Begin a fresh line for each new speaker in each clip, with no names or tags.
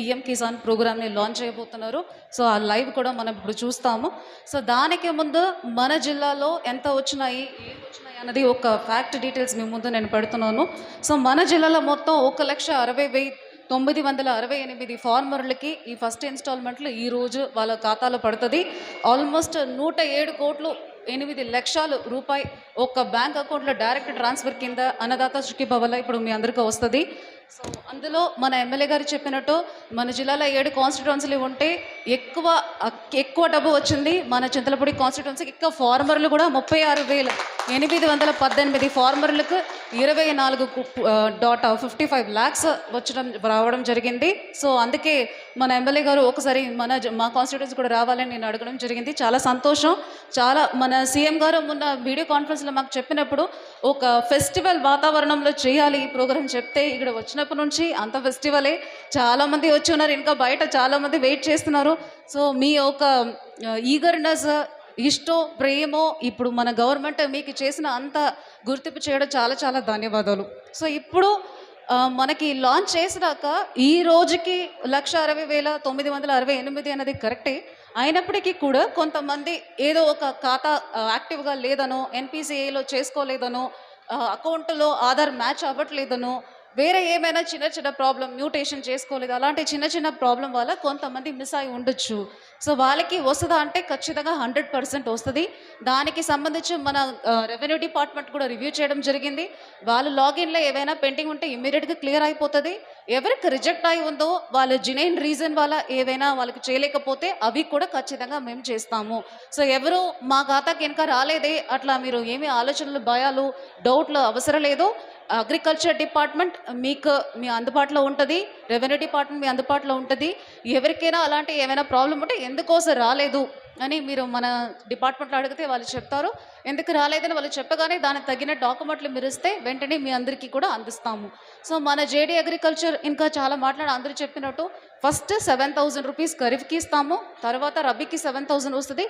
PM Kisan ప్రోగ్రామ్ని launch చేయబోతున్నారు. So ఆ లైవ్ కూడా మనం ఇప్పుడు చూస్తాము. సో దానికి ముందు మన జిల్లాలో ఎంత వచ్చినాయి ఏం వచ్చినాయి అన్నది ఒక ఫ్యాక్ట్ డీటెయిల్స్ మీ ముందు నేను పెడుతున్నాను. సో మన జిల్లాలో మొత్తం ఒక లక్ష అరవై వెయ్యి తొమ్మిది వందల అరవై ఎనిమిది ఫార్మర్లకి ఈ ఫస్ట్ ఇన్స్టాల్మెంట్లో ఈ రోజు వాళ్ళ ఖాతాలో పడుతుంది. ఆల్మోస్ట్ నూట ఏడు కోట్లు ఎనిమిది లక్షలు రూపాయి ఒక బ్యాంక్ అకౌంట్లో డైరెక్ట్ ట్రాన్స్ఫర్ కింద అన్నదాత సుఖీభవల్ల ఇప్పుడు మీ అందరికీ వస్తుంది. సో అందులో మన ఎమ్మెల్యే గారు చెప్పినట్టు మన జిల్లాలో ఏడు కాన్స్టిట్యున్సీలు ఉంటే ఎక్కువ ఎక్కువ డబ్బు వచ్చింది మన చింతలపూడి కాన్స్టిట్యున్సీకి ఎక్కువ ఫార్మర్లు కూడా ముప్పై ఆరు వేల. ఎనిమిది వందల పద్దెనిమిది ఫార్మర్లకు ఇరవై నాలుగు డాట్ ఫిఫ్టీ ఫైవ్ ల్యాక్స్ వచ్చడం రావడం జరిగింది. సో అందుకే మన ఎమ్మెల్యే గారు ఒకసారి మన మా కాన్స్టిట్యూన్స్ కూడా రావాలని నేను అడగడం జరిగింది. చాలా సంతోషం. చాలా మన సీఎం గారు మొన్న వీడియో కాన్ఫరెన్స్లో మాకు చెప్పినప్పుడు ఒక ఫెస్టివల్ వాతావరణంలో చేయాలి ఈ ప్రోగ్రాం చెప్తే ఇక్కడ వచ్చిన వచ్చినప్పటి నుంచి అంత ఫెస్టివలే. చాలామంది వచ్చి ఉన్నారు ఇంకా బయట చాలామంది వెయిట్ చేస్తున్నారు. సో మీ ఒక ఈగర్నెస్ ఇష్టం ప్రేమో ఇప్పుడు మన గవర్నమెంట్ మీకు చేసిన అంత గుర్తింపు చేయడం చాలా చాలా ధన్యవాదాలు. సో ఇప్పుడు మనకి లాంచ్ చేసినాక ఈ రోజుకి లక్ష అరవై వేల తొమ్మిది వందల అరవై ఎనిమిది అనేది కరెక్టే. అయినప్పటికీ కూడా కొంతమంది ఏదో ఒక ఖాతా యాక్టివ్గా లేదనో ఎన్పిసిఐలో చేసుకోలేదనో అకౌంట్లో ఆధార్ మ్యాచ్ అవ్వట్లేదనో వేరే ఏమైనా చిన్న చిన్న ప్రాబ్లం మ్యూటేషన్ చేసుకోలేదు. అలాంటి చిన్న చిన్న ప్రాబ్లం వల్ల కొంతమంది మిస్ అయి ఉండొచ్చు. సో వాళ్ళకి వస్తుందా అంటే ఖచ్చితంగా హండ్రెడ్ పర్సెంట్ వస్తుంది. దానికి సంబంధించి మన రెవెన్యూ డిపార్ట్మెంట్ కూడా రివ్యూ చేయడం జరిగింది. వాళ్ళు లాగిన్లో ఏవైనా పెండింగ్ ఉంటే ఇమ్మీడియట్గా క్లియర్ అయిపోతుంది. ఎవరికి రిజెక్ట్ అయి ఉందో వాళ్ళ జినైన్ రీజన్ వల్ల ఏవైనా వాళ్ళకి చేయలేకపోతే అవి కూడా ఖచ్చితంగా మేము చేస్తాము. సో ఎవరు మా ఖాతాకి వెనక రాలేదే. అట్లా మీరు ఏమి ఆలోచనలు భయాలు డౌట్లు అవసరం లేదు. అగ్రికల్చర్ డిపార్ట్మెంట్ మీకు మీ అందుబాటులో ఉంటుంది రెవెన్యూ డిపార్ట్మెంట్ మీ అందుబాటులో ఉంటుంది. ఎవరికైనా అలాంటి ఏమైనా ప్రాబ్లం ఉంటే ఎందుకోసం రాలేదు అని మీరు మన డిపార్ట్మెంట్లో అడిగితే వాళ్ళు చెప్తారు. ఎందుకు రాలేదని వాళ్ళు చెప్పగానే దానికి తగిన డాక్యుమెంట్లు మీరు ఇస్తే వెంటనే మీ అందరికీ కూడా అందిస్తాము. సో మన జేడీ అగ్రికల్చర్ ఇంకా చాలా మాట్లాడి అందరూ చెప్పినట్టు ఫస్ట్ సెవెన్ థౌజండ్ రూపీస్ ఖరీఫ్కి ఇస్తాము తర్వాత రబీకి సెవెన్ థౌజండ్ వస్తుంది.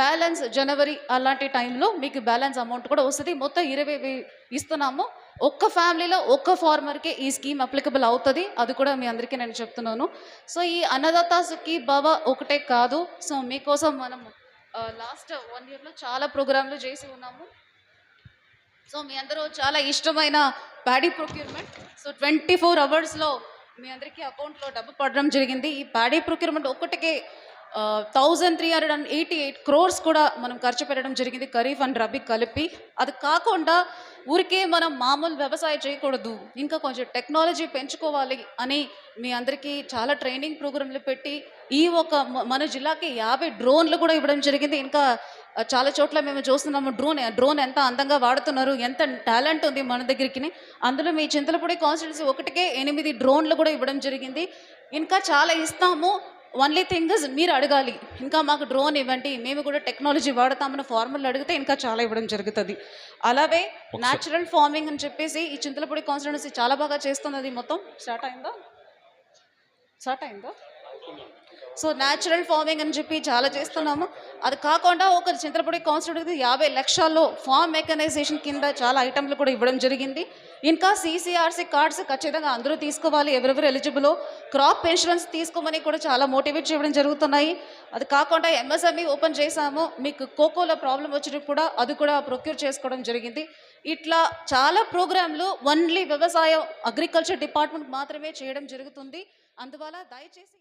బ్యాలెన్స్ జనవరి అలాంటి టైంలో మీకు బ్యాలెన్స్ అమౌంట్ కూడా వస్తుంది. మొత్తం ఇరవై ఇస్తున్నాము. ఒక్క ఫ్యామిలీలో ఒక్క ఫార్మర్కే ఈ స్కీమ్ అప్లికబుల్ అవుతుంది. అది కూడా మీ అందరికీ నేను చెప్తున్నాను. సో ఈ అన్నదాత సుఖీ బాబా ఒకటే కాదు. సో మీకోసం మనం లాస్ట్ వన్ ఇయర్లో చాలా ప్రోగ్రాంలు చేసి ఉన్నాము. సో మీ అందరూ చాలా ఇష్టమైన paddy procurement. So twenty four అవర్స్లో మీ అందరికీ అకౌంట్లో డబ్బు పడడం జరిగింది. ఈ paddy procurement ఒక్కటికే thousand three hundred and eighty eight crores కూడా మనం ఖర్చు పెట్టడం జరిగింది ఖరీఫ్ అండ్ రబీ కలిపి. అది కాకుండా ఊరికే మనం మామూలు వ్యవసాయం చేయకూడదు ఇంకా కొంచెం టెక్నాలజీ పెంచుకోవాలి అని మీ అందరికీ చాలా ట్రైనింగ్ ప్రోగ్రాంలు పెట్టి ఈ ఒక మన జిల్లాకి యాభై డ్రోన్లు కూడా ఇవ్వడం జరిగింది. ఇంకా చాలా చోట్ల మేము చూస్తున్నాము డ్రోన్ డ్రోన్ ఎంత అందంగా వాడుతున్నారు ఎంత టాలెంట్ ఉంది మన దగ్గరికి. అందులో మీ చింతలపూడి కాన్స్టిట్యున్సీ ఒకటికే ఎనిమిది డ్రోన్లు కూడా ఇవ్వడం జరిగింది. ఇంకా చాలా ఇస్తాము. ఓన్లీ థింగ్ ఇస్ మీరు అడగాలి. ఇంకా మాకు డ్రోన్ ఇవ్వండి. మేము కూడా టెక్నాలజీ వాడతామని ఫార్మర్లు అడిగితే ఇంకా చాలా ఇవ్వడం జరుగుతుంది. అలాగే న్యాచురల్ ఫార్మింగ్ అని చెప్పేసి ఈ చింతలపూడి కాన్స్టిట్యూన్సీ చాలా బాగా చేస్తున్నది మొత్తం. స్టార్ట్ అయిందా? స్టార్ట్ అయిందా? సో న్యాచురల్ ఫార్మింగ్ అని చెప్పి చాలా చేస్తున్నాము. అది కాకుండా ఒక చింతలపూడి కాన్స్టిట్యూట్ యాభై లక్షల్లో ఫార్మ్ మెకనైజేషన్ కింద చాలా ఐటమ్లు కూడా ఇవ్వడం జరిగింది. ఇంకా సీసీఆర్సీ కార్డ్స్ ఖచ్చితంగా అందరూ తీసుకోవాలి. ఎవరెవరు ఎలిజిబుల్ క్రాప్ ఇన్సూరెన్స్ తీసుకోమని కూడా చాలా మోటివేట్ చేయడం జరుగుతున్నాయి. అది కాకుండా ఎంఎస్ఎంఈ ఓపెన్ చేశాము. మీకు కోకోలో ప్రాబ్లం వచ్చినప్పుడు కూడా అది కూడా ప్రొక్యూర్ చేసుకోవడం జరిగింది. ఇట్లా చాలా ప్రోగ్రాంలు ఓన్లీ వ్యవసాయం అగ్రికల్చర్ డిపార్ట్మెంట్ మాత్రమే చేయడం జరుగుతుంది. అందువల్ల దయచేసి